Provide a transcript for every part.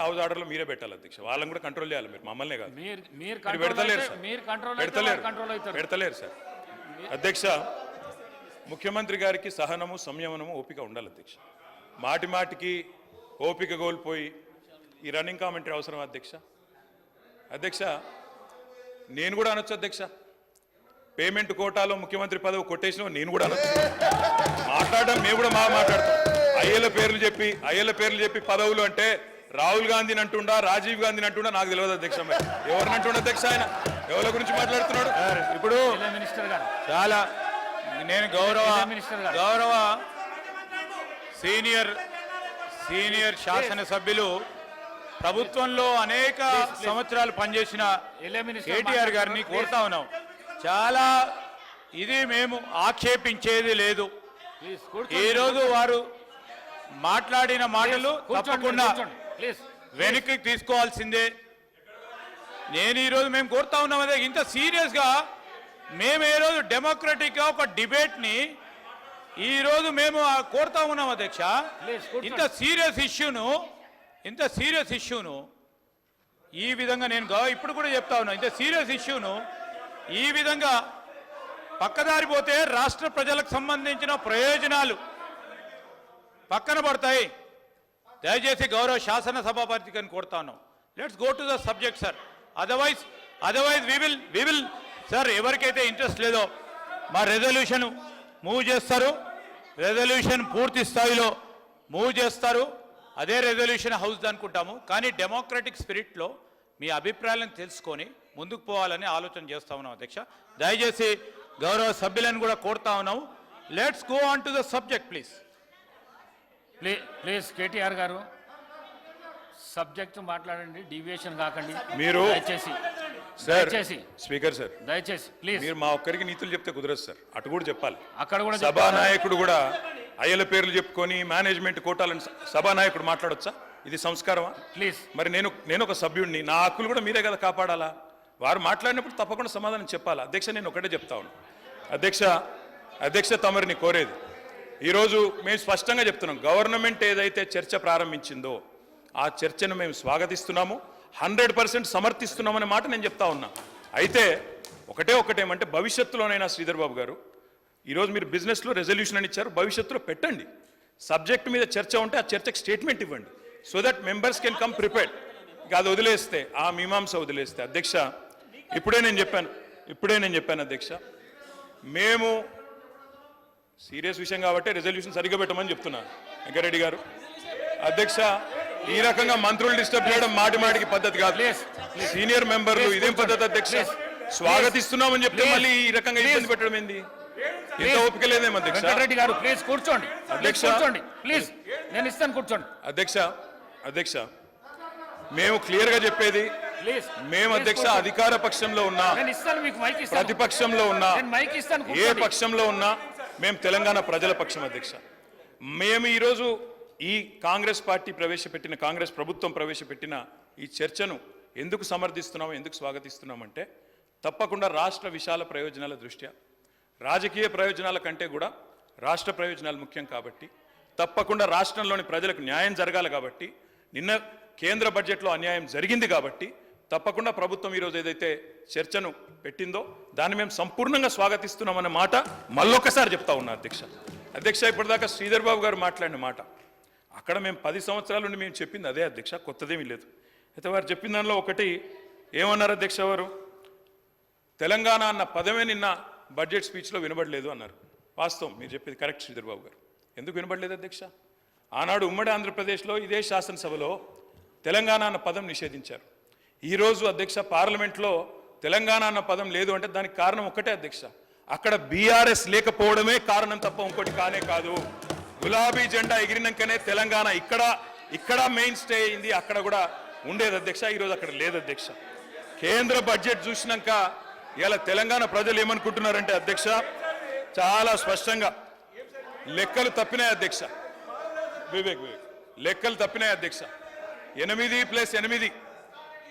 House ఆర్డర్లో మీరే పెట్టాలి అధ్యక్ష. వాళ్ళని కూడా కంట్రోల్ చేయాలి మీరు మమ్మల్నే కాదు. మీరు పెడతలేరు సార్. పెడతలేరు. సార్. అధ్యక్ష ముఖ్యమంత్రి గారికి సహనము సంయమనము ఓపిక ఉండాలి అధ్యక్ష. మాటి మాటికి ఓపిక కోల్పోయి ఈ రన్నింగ్ కామెంటరీ అవసరం అధ్యక్ష? అధ్యక్ష నేను కూడా అనొచ్చు అధ్యక్ష. పేమెంట్ కోటాలో ముఖ్యమంత్రి పదవి కొట్టేసిన నేను కూడా అనొచ్చు. మాట్లాడడం మేము కూడా మా మాట్లాడతాం. అయ్యల పేర్లు చెప్పి అయ్యల పేర్లు చెప్పి పదవులు అంటే రాహుల్ గాంధీని అంటుండా రాజీవ్ గాంధీని అంటుండా నాకు తెలియదు అధ్యక్ష ఎవరిని అంటుండ అధ్యక్ష ఆయన? ఎవరి గురించి మాట్లాడుతున్నాడు? ఇప్పుడు జిల్లా మినిస్టర్ గారు. చాలా నేను గౌరవ జిల్లా మినిస్టర్ గారు. గౌరవ సీనియర్ సీనియర్ శాసనసభ్యులు ప్రభుత్వంలో అనేక సంవత్సరాలు పనిచేసిన కేటీఆర్ గారిని. కోరుతా ఉన్నాం. చాలా ఇది మేము ఆక్షేపించేది లేదు. ప్లీజ్ కూర్చోండి. ఈ రోజు వారు మాట్లాడిన మాటలు తప్పకుండా వెనక్కి తీసుకోవాల్సిందే. నేను ఈరోజు మేము కోరుతా ఉన్నాం అదే ఇంత సీరియస్గా మేము ఏ రోజు డెమోక్రటిక్గా ఒక డిబేట్ని ఈరోజు మేము కోరుతా ఉన్నాం అధ్యక్ష. ఇంత సీరియస్ ఇష్యూను ఇంత సీరియస్ ఇష్యూను ఈ విధంగా నేను ఇప్పుడు కూడా చెప్తా ఉన్నా ఇంత సీరియస్ ఇష్యూను ఈ విధంగా పక్కదారి పోతే రాష్ట్ర ప్రజలకు సంబంధించిన ప్రయోజనాలు పక్కన పడతాయి. దయచేసి గౌరవ శాసనసభాపతికి అని కోరుతాను. Let's go to the subject sir otherwise otherwise we will we will sir ఎవరికైతే ఇంట్రెస్ట్ లేదో మా రెజల్యూషన్ మూవ్ చేస్తారు. రెజల్యూషన్ పూర్తి స్థాయిలో మూవ్ చేస్తారు. అదే రెజల్యూషన్ హౌస్ అనుకుంటాము. కానీ డెమోక్రటిక్ స్పిరిట్లో మీ అభిప్రాయాలను తెలుసుకొని ముందుకు పోవాలని ఆలోచన చేస్తా ఉన్నాం అధ్యక్ష. దయచేసి గౌరవ సభ్యులను కూడా కోరుతా ఉన్నాము. Let's go on to the subject please please- please KTR గారు సబ్జెక్ట్ మాట్లాడండి డీవియేషన్ కాకండి. మీరు- దయచేసి సార్ దయచేసి స్పీకర్ సార్ దయచేసి ప్లీజ్. మీరు మా ఒక్కరికి నీతులు చెప్తే కుదరదు సార్. అటు కూడా చెప్పాలి. అక్కడ కూడా సభా. నాయకుడు కూడా అయ్యల పేర్లు చెప్పుకొని మేనేజ్మెంట్ కోటాలను సభా నాయకుడు మాట్లాడొచ్చా? ఇది సంస్కారమా? ప్లీజ్. మరి నేను నేను ఒక సభ్యుడిని నా హక్కులు కూడా మీరే కదా కాపాడాలా? వారు మాట్లాడినప్పుడు తప్పకుండా సమాధానం చెప్పాలా? అధ్యక్ష నేను ఒకటే చెప్తా ఉన్నాను అధ్యక్ష అధ్యక్ష తమరిని కోరేది. ఈరోజు మేము స్పష్టంగా చెప్తున్నాం గవర్నమెంట్ ఏదైతే చర్చ ప్రారంభించిందో ఆ చర్చను మేము స్వాగతిస్తున్నాము హండ్రెడ్ పర్సెంట్ సమర్థిస్తున్నామనే మాట నేను చెప్తా ఉన్నా. అయితే ఒకటే ఒకటేమంటే భవిష్యత్తులోనైనా శ్రీధర్ బాబు గారు ఈరోజు మీరు బిజినెస్లో రెజల్యూషన్ అని ఇచ్చారు భవిష్యత్తులో పెట్టండి. సబ్జెక్ట్ మీద చర్చ ఉంటే ఆ చర్చకు స్టేట్మెంట్ ఇవ్వండి. So that members can come prepared. ఇక అది వదిలేస్తే ఆ మీమాంస వదిలేస్తే అధ్యక్ష ఇప్పుడే నేను చెప్పాను ఇప్పుడే నేను చెప్పాను అధ్యక్ష మేము సీరియస్ విషయం కాబట్టి రెజల్యూషన్ సరిగ్గా పెట్టమని చెప్తున్నాను వెంకరెడ్డి గారు. అధ్యక్ష ఈ రకంగా మంత్రులు డిస్టర్బ్ చేయడం మాటి మాటికి పద్ధతి కాదు. సీనియర్ మెంబర్లు ఇదేం పద్ధతి అధ్యక్ష. స్వాగతిస్తున్నామని చెప్తే. మళ్ళీ ఈ రకంగా ఇబ్బంది పెట్టడం ఏంది? ఇంత ఓపిక లేదేమో అధ్యక్ష? వెంకటరెడ్డి గారు ప్లీజ్ కూర్చోండి. అధ్యక్ష. కూర్చోండి. ప్లీజ్ నేను ఇస్తాను కూర్చోండి. అధ్యక్ష అధ్యక్ష మేము క్లియర్గా చెప్పేది మేము అధ్యక్ష అధికార పక్షంలో ఉన్నా ప్రతిపక్షంలో ఉన్నా ఏ. పక్షంలో ఉన్నా మేము తెలంగాణ ప్రజల పక్షం అధ్యక్ష. మేము ఈరోజు ఈ కాంగ్రెస్ పార్టీ ప్రవేశపెట్టిన కాంగ్రెస్ ప్రభుత్వం ప్రవేశపెట్టిన ఈ చర్చను ఎందుకు సమర్థిస్తున్నాము ఎందుకు స్వాగతిస్తున్నామంటే తప్పకుండా రాష్ట్ర విశాల ప్రయోజనాల దృష్ట్యా. రాజకీయ ప్రయోజనాల కంటే కూడా రాష్ట్ర ప్రయోజనాలు ముఖ్యం కాబట్టి తప్పకుండా రాష్ట్రంలోని ప్రజలకు న్యాయం జరగాలి కాబట్టి నిన్న కేంద్ర బడ్జెట్లో అన్యాయం జరిగింది కాబట్టి తప్పకుండా ప్రభుత్వం ఈరోజు ఏదైతే చర్చను పెట్టిందో దాన్ని మేము సంపూర్ణంగా స్వాగతిస్తున్నామన్న మాట మళ్ళొకసారి చెప్తా ఉన్నా అధ్యక్ష. అధ్యక్ష ఇప్పటిదాకా శ్రీధర్ బాబు గారు మాట్లాడిన మాట. అక్కడ మేము పది సంవత్సరాల నుండి మేము చెప్పింది అదే అధ్యక్ష కొత్తదేమీ లేదు. అయితే వారు చెప్పిన దానిలో ఒకటి ఏమన్నారు అధ్యక్ష వారు? తెలంగాణ అన్న పదమే నిన్న బడ్జెట్ స్పీచ్లో వినబడలేదు అన్నారు. వాస్తవం మీరు చెప్పేది కరెక్ట్ శ్రీధర్ బాబు గారు. ఎందుకు వినబడలేదు అధ్యక్ష? ఆనాడు ఉమ్మడి ఆంధ్రప్రదేశ్లో ఇదే శాసనసభలో తెలంగాణ అన్న పదం నిషేధించారు. ఈరోజు అధ్యక్ష పార్లమెంట్లో తెలంగాణ అన్న పదం లేదు అంటే దానికి కారణం ఒక్కటే అధ్యక్ష. అక్కడ బీఆర్ఎస్ లేకపోవడమే కారణం తప్ప ఇంకోటి కానే కాదు. గులాబీ జెండా ఎగిరినాకనే తెలంగాణ ఇక్కడ ఇక్కడ మెయిన్ స్టే అయింది అక్కడ కూడా ఉండేది అధ్యక్ష ఈరోజు అక్కడ లేదు అధ్యక్ష. కేంద్ర బడ్జెట్ చూసినాక ఇలా తెలంగాణ ప్రజలు ఏమనుకుంటున్నారంటే అధ్యక్ష చాలా స్పష్టంగా లెక్కలు తప్పినాయి అధ్యక్ష. వివేక్ వివేక్. లెక్కలు తప్పినాయి అధ్యక్ష. ఎనిమిది ప్లస్ ఎనిమిది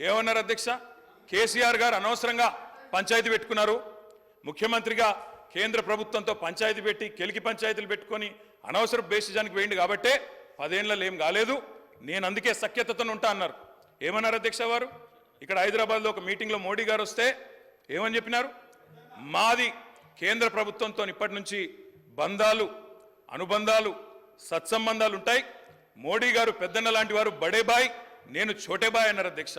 ఏమన్నారు అధ్యక్ష? కేసీఆర్ గారు అనవసరంగా పంచాయతీ పెట్టుకున్నారు. ముఖ్యమంత్రిగా కేంద్ర ప్రభుత్వంతో పంచాయతీ పెట్టి కెలికి పంచాయతీలు పెట్టుకొని అనవసర బేసిజానికి వేయండి కాబట్టే పదేళ్ళలో ఏం కాలేదు. నేను అందుకే సఖ్యతతో ఉంటా అన్నారు. ఏమన్నారు అధ్యక్ష వారు? ఇక్కడ హైదరాబాద్లో ఒక మీటింగ్లో మోడీ గారు వస్తే ఏమని చెప్పినారు? మాది కేంద్ర ప్రభుత్వంతో ఇప్పటి నుంచి బంధాలు అనుబంధాలు సత్సంబంధాలు ఉంటాయి. మోడీ గారు పెద్దన్న లాంటి వారు బడేబాయ్ నేను చోటేబాయ్ అన్నారు అధ్యక్ష.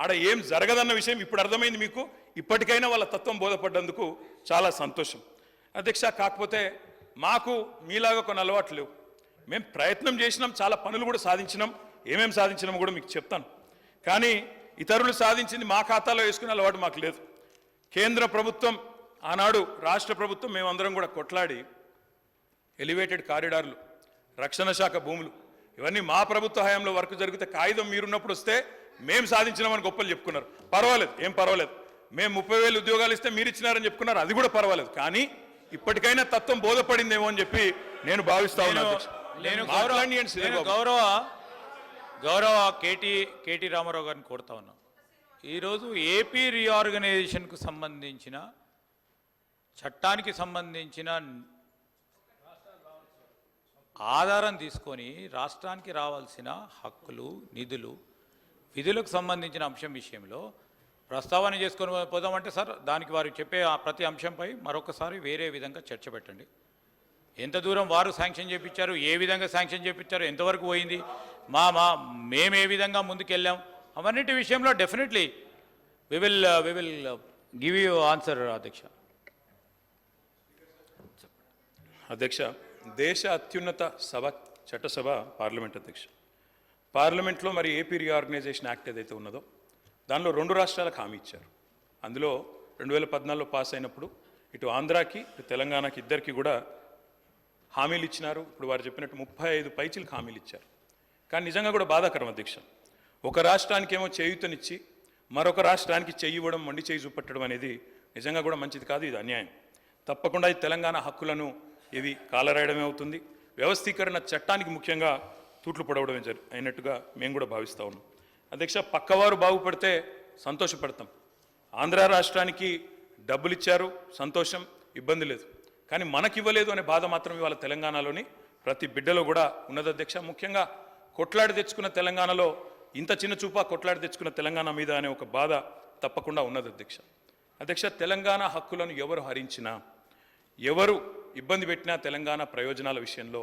ఆడ ఏం జరగదన్న విషయం ఇప్పుడు అర్థమైంది మీకు? ఇప్పటికైనా వాళ్ళ తత్వం బోధపడ్డందుకు చాలా సంతోషం. అధ్యక్ష కాకపోతే మాకు మీలాగా కొన్ని అలవాట్లు లేవు. మేము ప్రయత్నం చేసినాం చాలా పనులు కూడా సాధించినాం. ఏమేమి సాధించినాం కూడా మీకు చెప్తాను. కానీ ఇతరులు సాధించింది మా ఖాతాలో వేసుకునే అలవాటు మాకు లేదు. కేంద్ర ప్రభుత్వం ఆనాడు రాష్ట్ర ప్రభుత్వం మేమందరం కూడా కొట్లాడి ఎలివేటెడ్ కారిడార్లు రక్షణ శాఖ భూములు ఇవన్నీ మా ప్రభుత్వ హయాంలో వర్క్ జరిగితే కాగితం మీరున్నప్పుడు వస్తే మేము సాధించినామని గొప్పలు చెప్పుకున్నారు. పర్వాలేదు ఏం పర్వాలేదు. మేము ముప్పై వేలు ఉద్యోగాలు ఇస్తే మీరు ఇచ్చినారని చెప్పుకున్నారు అది కూడా పర్వాలేదు. కానీ ఇప్పటికైనా తత్వం బోధపడిందేమో అని చెప్పి నేను భావిస్తా నేను ఉన్నాను నేను. గౌరవ గౌరవ కేటీ కేటీ రామారావు గారిని కోరుతా ఉన్నా. ఈరోజు ఏపీ రీఆర్గనైజేషన్కు సంబంధించిన చట్టానికి సంబంధించిన ఆధారం తీసుకొని రాష్ట్రానికి రావాల్సిన హక్కులు నిధులు విధులకు సంబంధించిన అంశం విషయంలో ప్రస్తావన చేసుకొని పోదామంటే సార్ దానికి వారు చెప్పే ఆ ప్రతి అంశంపై మరొకసారి వేరే విధంగా చర్చ పెట్టండి. ఎంత దూరం వారు శాంక్షన్ చేపించారు ఏ విధంగా శాంక్షన్ చేపించారు ఎంతవరకు పోయింది మా మా మేము ఏ విధంగా ముందుకెళ్ళాం అవన్నిటి విషయంలో definitely we will we will give you answer అధ్యక్ష. అధ్యక్ష దేశ అత్యున్నత సభ చట్టసభ పార్లమెంట్ అధ్యక్ష. పార్లమెంట్లో మరి ఏపీ రీఆర్గనైజేషన్ యాక్ట్ ఏదైతే ఉన్నదో దానిలో రెండు రాష్ట్రాలకు హామీ ఇచ్చారు. అందులో రెండు వేల పద్నాలుగులో పాస్ అయినప్పుడు ఇటు ఆంధ్రాకి ఇటు తెలంగాణకి ఇద్దరికి కూడా హామీలు ఇచ్చినారు. ఇప్పుడు వారు చెప్పినట్టు ముప్పై ఐదు పైచీలకు హామీలు ఇచ్చారు. కానీ నిజంగా కూడా బాధాకరం అధ్యక్ష. ఒక రాష్ట్రానికేమో చేయూతనిచ్చి మరొక రాష్ట్రానికి చేయివ్వడం ఇవ్వడం మొండి చేయి చూపెట్టడం అనేది నిజంగా కూడా మంచిది కాదు ఇది అన్యాయం. తప్పకుండా ఈ తెలంగాణ హక్కులను ఇది కాలరాయడమే అవుతుంది. వ్యవస్థీకరణ చట్టానికి ముఖ్యంగా తూట్లు పొడవడం జరి అయినట్టుగా మేము కూడా భావిస్తా ఉన్నాం. అధ్యక్ష పక్కవారు బాగుపడితే సంతోషపడతాం. ఆంధ్ర రాష్ట్రానికి డబ్బులు ఇచ్చారు సంతోషం ఇబ్బంది లేదు. కానీ మనకి ఇవ్వలేదు అనే బాధ మాత్రం ఇవాళ తెలంగాణలోని ప్రతి బిడ్డలో కూడా ఉన్నది అధ్యక్ష. ముఖ్యంగా కొట్లాడి తెచ్చుకున్న తెలంగాణలో ఇంత చిన్న చూపా కొట్లాడి తెచ్చుకున్న తెలంగాణ మీద అనే ఒక బాధ తప్పకుండా ఉన్నది అధ్యక్ష. అధ్యక్ష తెలంగాణ హక్కులను ఎవరు హరించినా ఎవరు ఇబ్బంది పెట్టినా తెలంగాణ ప్రయోజనాల విషయంలో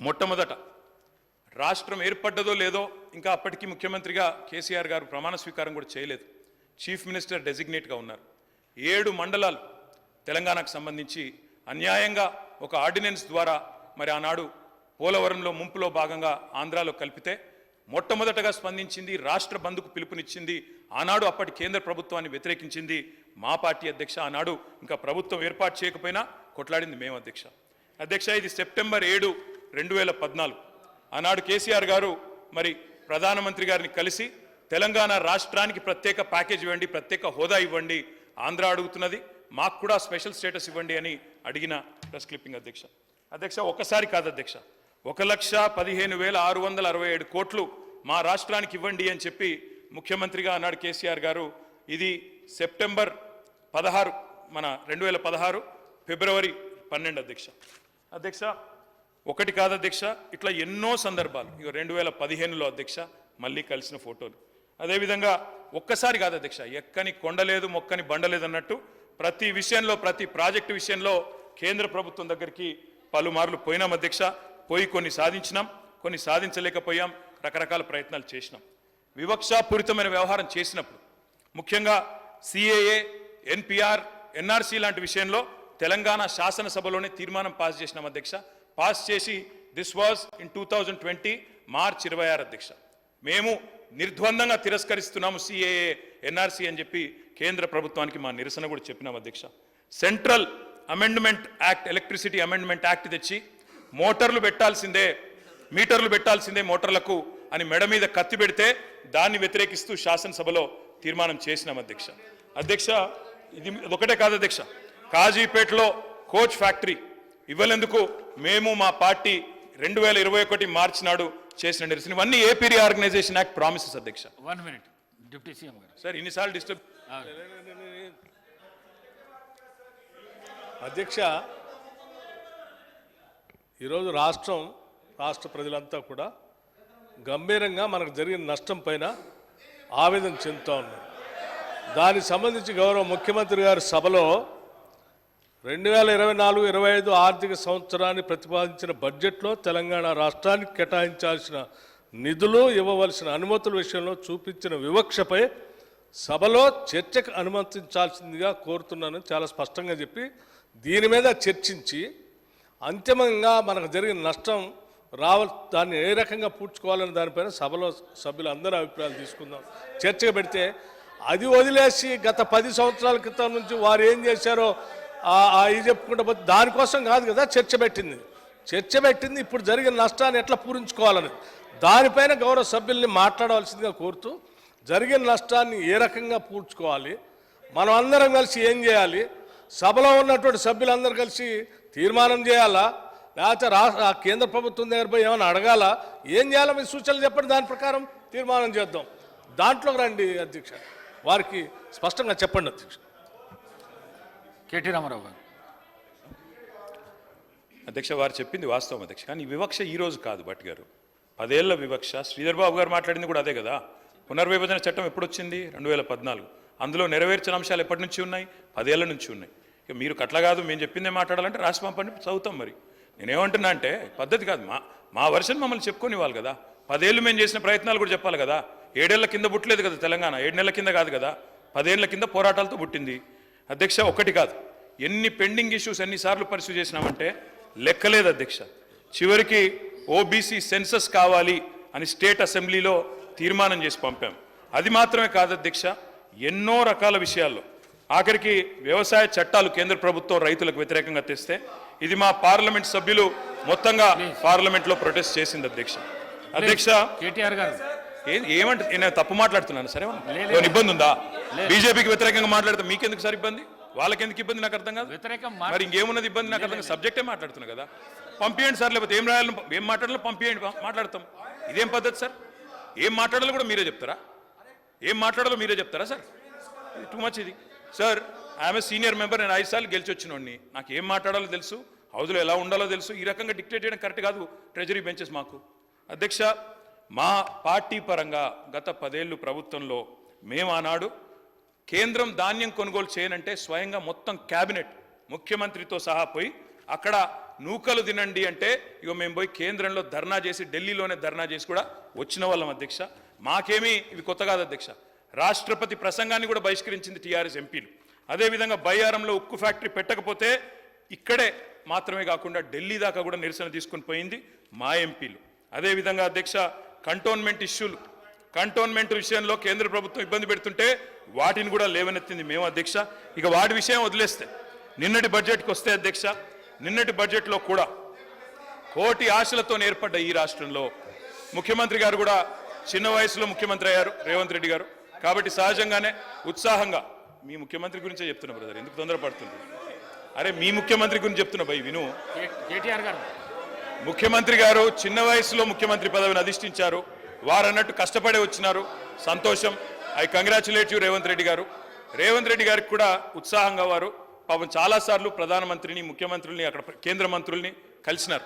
మొట్టమొదట రాష్ట్రం ఏర్పడ్డదో లేదో ఇంకా అప్పటికి ముఖ్యమంత్రిగా కేసీఆర్ గారు ప్రమాణ స్వీకారం కూడా చేయలేదు. చీఫ్ మినిస్టర్ డెసిగ్నేట్గా ఉన్నారు. ఏడు మండలాలు తెలంగాణకు సంబంధించి అన్యాయంగా ఒక ఆర్డినెన్స్ ద్వారా మరి ఆనాడు పోలవరంలో ముంపులో భాగంగా ఆంధ్రాలో కలిపితే మొట్టమొదటగా స్పందించింది రాష్ట్ర బంధుకు పిలుపునిచ్చింది ఆనాడు అప్పటి కేంద్ర ప్రభుత్వాన్ని వ్యతిరేకించింది మా పార్టీ అధ్యక్ష. ఆనాడు ఇంకా ప్రభుత్వం ఏర్పాటు చేయకపోయినా కొట్లాడింది మేము అధ్యక్ష. అధ్యక్ష ఇది సెప్టెంబర్ ఏడు రెండు వేల పద్నాలుగు. ఆనాడు కేసీఆర్ గారు మరి ప్రధానమంత్రి గారిని కలిసి తెలంగాణ రాష్ట్రానికి ప్రత్యేక ప్యాకేజ్ ఇవ్వండి ప్రత్యేక హోదా ఇవ్వండి ఆంధ్ర అడుగుతున్నది మాకు కూడా స్పెషల్ స్టేటస్ ఇవ్వండి అని అడిగిన ప్రెస్ క్లిప్పింగ్ అధ్యక్ష. అధ్యక్ష ఒక్కసారి కాదు అధ్యక్ష. ఒక లక్ష పదిహేను వేల ఆరు వందల అరవై ఏడు కోట్లు మా రాష్ట్రానికి ఇవ్వండి అని చెప్పి ముఖ్యమంత్రిగా అన్నాడు కేసీఆర్ గారు ఇది సెప్టెంబర్ పదహారు మన రెండు వేల పదహారు ఫిబ్రవరి పన్నెండు అధ్యక్ష. అధ్యక్ష ఒకటి కాదు అధ్యక్ష ఇట్లా ఎన్నో సందర్భాలు. ఇక రెండు వేల పదిహేనులో అధ్యక్ష మళ్ళీ కలిసిన ఫోటోలు. అదేవిధంగా ఒక్కసారి కాదు అధ్యక్ష ఎక్కని కొండలేదు మొక్కని బండలేదు అన్నట్టు ప్రతి విషయంలో ప్రతి ప్రాజెక్టు విషయంలో కేంద్ర ప్రభుత్వం దగ్గరికి పలుమార్లు పోయినాం అధ్యక్ష. పోయి కొన్ని సాధించినాం కొన్ని సాధించలేకపోయాం రకరకాల ప్రయత్నాలు చేసినాం. వివక్షాపూరితమైన వ్యవహారం చేసినప్పుడు ముఖ్యంగా సిఏఏ ఎన్పిఆర్ ఎన్ఆర్సీ లాంటి విషయంలో తెలంగాణ శాసనసభలోనే తీర్మానం పాస్ చేసినాం అధ్యక్ష. పాస్ చేసి this was in two thousand twenty March ఇరవై ఆరు అధ్యక్ష. మేము నిర్ద్వందంగా తిరస్కరిస్తున్నాము సిఏఏ ఎన్ఆర్సీ అని చెప్పి కేంద్ర ప్రభుత్వానికి మా నిరసన కూడా చెప్పినాం అధ్యక్ష. Central amendment act electricity amendment act తెచ్చి మోటార్లు పెట్టాల్సిందే మీటర్లు పెట్టాల్సిందే మోటార్లకు అని మెడ మీద కత్తి పెడితే దాన్ని వ్యతిరేకిస్తూ శాసనసభలో తీర్మానం చేసినాం అధ్యక్ష. అధ్యక్ష ఇది ఒకటే కాదు అధ్యక్ష. కాజీపేటలో కోచ్ ఫ్యాక్టరీ ఇవ్వలేందుకు మేము మా పార్టీ రెండు వేల ఇరవై ఒకటి మార్చి నాడు చేసిన నిరసన ఇవన్నీ ఏపీ ఆర్గనైజేషన్ యాక్ట్ ప్రామిసెస్ అధ్యక్ష. వన్ మినిట్ డిప్యూటీ సీఎం గారు. సార్ ఇన్నిసార్లు డిస్టర్బ్ అధ్యక్ష ఈరోజు రాష్ట్రం రాష్ట్ర ప్రజలంతా కూడా గంభీరంగా మనకు జరిగిన నష్టం పైన ఆవేదన చెందుతూ ఉన్నారు. దానికి సంబంధించి గౌరవ ముఖ్యమంత్రి గారి సభలో రెండు వేల ఇరవై నాలుగు ఇరవై ఐదు ఆర్థిక సంవత్సరాన్ని ప్రతిపాదించిన బడ్జెట్లో తెలంగాణ రాష్ట్రానికి కేటాయించాల్సిన నిధులు ఇవ్వవలసిన అనుమతుల విషయంలో చూపించిన వివక్షపై సభలో చర్చకు అనుమతించాల్సిందిగా కోరుతున్నానని చాలా స్పష్టంగా చెప్పి దీని మీద చర్చించి అంతిమంగా మనకు జరిగిన నష్టం రావ దాన్ని ఏ రకంగా పూడ్చుకోవాలనే దానిపైన సభలో సభ్యులు అందరూ అభిప్రాయాలు తీసుకుందాం. చర్చగా పెడితే అది వదిలేసి గత పది సంవత్సరాల క్రితం నుంచి వారు ఏం చేశారో ఇది చెప్పుకుంటే పోతే దానికోసం కాదు కదా చర్చ పెట్టింది. చర్చ పెట్టింది ఇప్పుడు జరిగిన నష్టాన్ని ఎట్లా పూరించుకోవాలని. దానిపైన గౌరవ సభ్యుల్ని మాట్లాడవలసిందిగా కోరుతూ జరిగిన నష్టాన్ని ఏ రకంగా పూడ్చుకోవాలి? మనం అందరం కలిసి ఏం చేయాలి? సభలో ఉన్నటువంటి సభ్యులందరూ కలిసి తీర్మానం చేయాలా? లేకపోతే రాష్ట్ర కేంద్ర ప్రభుత్వం దగ్గర పోయి ఏమైనా అడగాల? ఏం చేయాలో మీ సూచనలు చెప్పండి దాని ప్రకారం తీర్మానం చేద్దాం. దాంట్లో రండి అధ్యక్ష. వారికి స్పష్టంగా చెప్పండి అధ్యక్ష. కేటీ రామారావు గారు. అధ్యక్ష వారు చెప్పింది వాస్తవం అధ్యక్ష. కానీ వివక్ష ఈ రోజు కాదు భట్ గారు. పదేళ్ళ వివక్ష. శ్రీధర్ బాబు గారు మాట్లాడింది కూడా అదే కదా. పునర్విభజన చట్టం ఎప్పుడు వచ్చింది రెండు వేల పద్నాలుగు. అందులో నెరవేర్చిన అంశాలు ఎప్పటి నుంచి ఉన్నాయి? పదేళ్ళ నుంచి ఉన్నాయి. ఇక మీరు కట్ల కాదు మేము చెప్పిందే మాట్లాడాలంటే రాసి పంపండి చదువుతాం మరి. నేనేమంటున్నా అంటే పద్ధతి కాదు. మా మా వర్షన్ మమ్మల్ని చెప్పుకొని వాళ్ళు కదా. పదేళ్ళు మేము చేసిన ప్రయత్నాలు కూడా చెప్పాలి కదా. ఏడేళ్ళ కింద పుట్టలేదు కదా తెలంగాణ. ఏడు నెలల కింద కాదు కదా. పదేళ్ళ కింద పోరాటాలతో పుట్టింది. అధ్యక్ష ఒకటి కాదు. ఎన్ని పెండింగ్ ఇష్యూస్ ఎన్నిసార్లు పరిశీలి చేసినామంటే లెక్కలేదు అధ్యక్ష. చివరికి ఓబీసీ సెన్సస్ కావాలి అని స్టేట్ అసెంబ్లీలో తీర్మానం చేసి పంపాం. అది మాత్రమే కాదు అధ్యక్ష ఎన్నో రకాల విషయాల్లో. ఆఖరికి వ్యవసాయ చట్టాలు కేంద్ర ప్రభుత్వం రైతులకు వ్యతిరేకంగా తెస్తే ఇది మా పార్లమెంట్ సభ్యులు మొత్తంగా పార్లమెంట్లో ప్రొటెస్ట్ చేసింది అధ్యక్ష. అధ్యక్ష కేటీఆర్ గారు. ఏమంటే నేను తప్పు మాట్లాడుతున్నాను సరే. ఏమైనా ఇబ్బంది ఉందా? బీజేపీకి వ్యతిరేకంగా మాట్లాడితే మీకెందుకు సార్ ఇబ్బంది? వాళ్ళకెందుకు ఇబ్బంది నాకు అర్థం కాదు? వ్యతిరేకం మరి ఇంకేమున్నది ఇబ్బంది నాకు అర్థం కాదు. సబ్జెక్టే మాట్లాడుతున్నా కదా. పంపించండి సార్ లేకపోతే ఏం రాయాలి ఏం మాట్లాడాలో పంపించండి మాట్లాడతాం. ఇదేం పద్ధతి సార్? ఏం మాట్లాడాలో కూడా మీరే చెప్తారా? ఏం మాట్లాడాలో మీరే చెప్తారా సార్? టూ మచ్ ఇది. సార్ ఐఎమ్ సీనియర్ మెంబర్ నేను ఐదు సార్లు గెలిచి వచ్చినోడిని నాకు ఏం మాట్లాడాలో తెలుసు? హౌస్లో ఎలా ఉండాలో తెలుసు? ఈ రకంగా డిక్టేట్ చేయడం కరెక్ట్ కాదు. ట్రెజరీ బెంచెస్ మాకు. అధ్యక్ష మా పార్టీ పరంగా గత పదేళ్ళు ప్రభుత్వంలో మేమానాడు కేంద్రం ధాన్యం కొనుగోలు చేయనంటే స్వయంగా మొత్తం క్యాబినెట్ ముఖ్యమంత్రితో సహా పోయి అక్కడ నూకలు తినండి అంటే ఇగో మేము పోయి కేంద్రంలో ధర్నా చేసి ఢిల్లీలోనే ధర్నా చేసి కూడా వచ్చిన వాళ్ళం అధ్యక్ష. మాకేమీ ఇవి కొత్త కాదు అధ్యక్ష. రాష్ట్రపతి ప్రసంగాన్ని కూడా బహిష్కరించింది టీఆర్ఎస్ ఎంపీలు. అదేవిధంగా బయ్యారంలో ఉక్కు ఫ్యాక్టరీ పెట్టకపోతే ఇక్కడే మాత్రమే కాకుండా ఢిల్లీ దాకా కూడా నిరసన తీసుకొని పోయింది మా ఎంపీలు. అదేవిధంగా అధ్యక్ష కంటోన్మెంట్ ఇష్యూలు కంటోన్మెంట్ విషయంలో కేంద్ర ప్రభుత్వం ఇబ్బంది పెడుతుంటే వాటిని కూడా లేవనెత్తింది మేము అధ్యక్ష. ఇక వాటి విషయం వదిలేస్తే నిన్నటి బడ్జెట్కి వస్తే అధ్యక్ష నిన్నటి బడ్జెట్లో కూడా కోటి ఆశలతో ఏర్పడ్డ ఈ రాష్ట్రంలో ముఖ్యమంత్రి గారు కూడా చిన్న వయసులో ముఖ్యమంత్రి అయ్యారు రేవంత్ రెడ్డి గారు. కాబట్టి సహజంగానే ఉత్సాహంగా మీ ముఖ్యమంత్రి గురించే చెప్తున్నా బ్రదర్. ఎందుకు తొందరపడుతుంది? అరే మీ ముఖ్యమంత్రి గురించి చెప్తున్నా భయ్ విను. కేటీఆర్ గారు. ముఖ్యమంత్రి గారు చిన్న వయసులో ముఖ్యమంత్రి పదవిని అధిష్ఠించారు. వారు అన్నట్టు కష్టపడే వచ్చినారు. సంతోషం. I congratulate you Revanth Reddy గారు. రేవంత్ రెడ్డి గారికి కూడా ఉత్సాహంగా వారు. పాపం చాలాసార్లు ప్రధానమంత్రిని ముఖ్యమంత్రుల్ని అక్కడ కేంద్ర మంత్రుల్ని కలిసినారు.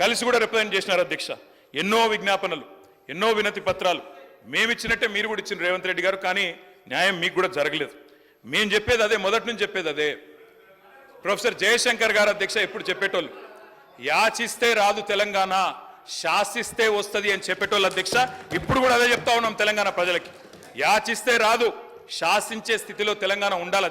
కలిసి కూడా రిప్రజెంట్ చేసినారు అధ్యక్ష. ఎన్నో విజ్ఞాపనలు ఎన్నో వినతి పత్రాలు. మేమిచ్చినట్టే మీరు కూడా ఇచ్చిన రేవంత్ రెడ్డి గారు కానీ న్యాయం మీకు కూడా జరగలేదు. మేము చెప్పేది అదే మొదటి నుంచి చెప్పేది అదే. ప్రొఫెసర్ జయశంకర్ గారు అధ్యక్ష ఎప్పుడు చెప్పేటోళ్ళు. యాచిస్తే రాదు తెలంగాణ శాసిస్తే వస్తుంది అని చెప్పేటోళ్ళు అధ్యక్ష ఇప్పుడు కూడా అదే చెప్తా ఉన్నాం తెలంగాణ ప్రజలకి. యాచిస్తే రాదు శాసించే స్థితిలో తెలంగాణ ఉండాలి